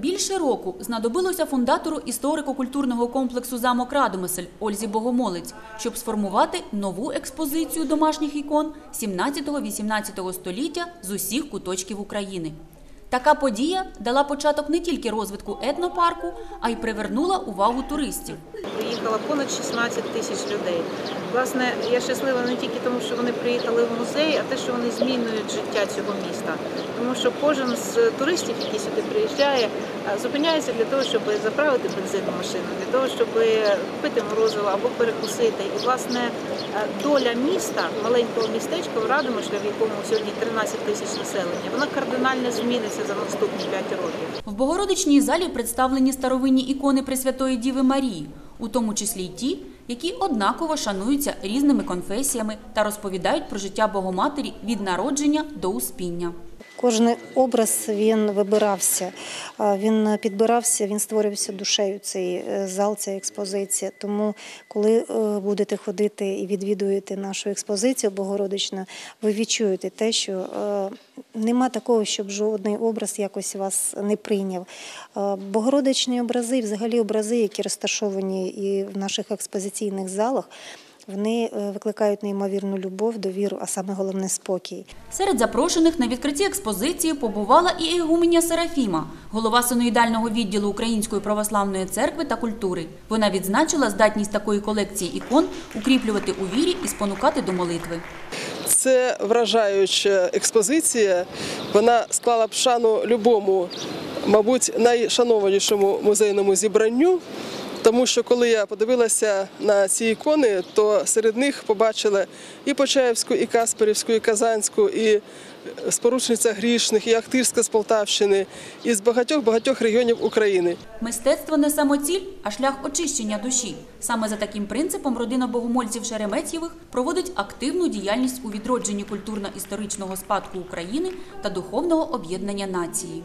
Більше року знадобилося фундатору історико-культурного комплексу замок Радомисель Ользі Богомолець, щоб сформувати нову експозицію домашніх ікон 17-18 століття з усіх куточків України. Така подія дала початок не тільки розвитку етнопарку, а й привернула увагу туристів. Приїхало понад 16 тисяч людей. Власне, я щаслива не тільки тому, що вони приїхали в музей, а те, що вони змінюють життя цього міста. Тому що кожен з туристів, який сюди приїжджає, е, зупиняється для того, щоб заправити бензинну машину, для того, щоб купити морозиво або перекусити. І власне е, доля міста, маленького містечка в Радомишлі, в якому сьогодні 13 тисяч населення, вона кардинально зміниться за наступні 5 років. В Богородичній залі представлені старовинні ікони Пресвятої Діви Марії, у тому числі й ті, які однаково шануються різними конфесіями та розповідають про життя Богоматері від народження до успіння. Кожен образ він вибирався, він підбирався, він створювався душею цей е, зал, ця експозиція. Тому, коли е, будете ходити і відвідуєте нашу експозицію Богородичну, ви відчуєте те, що е, нема такого, щоб жодний образ якось вас не прийняв. Богородичні образи, взагалі образи, які розташовані і в наших експозиційних залах. Вони е, викликають неймовірну любов, довіру, а саме головне спокій. Серед запрошених на відкритті експозиції побувала і Ігуменя Серафіма, голова синоїдального відділу Української православної церкви та культури. Вона відзначила здатність такої колекції ікон укріплювати у вірі і спонукати до молитви. Це вражаюча експозиція. Вона склала б шану любому, мабуть, найшанованішому музейному зібранню. Тому що коли я подивилася на ці ікони, то серед них побачила і Почаївську, і Касперівську, і Казанську, і споручниця грішних, і Ахтирська з Полтавщини, і з багатьох-багатьох регіонів України. Мистецтво не самоціль, а шлях очищення душі. Саме за таким принципом родина богомольців Шереметьєвих проводить активну діяльність у відродженні культурно-історичного спадку України та духовного об'єднання нації.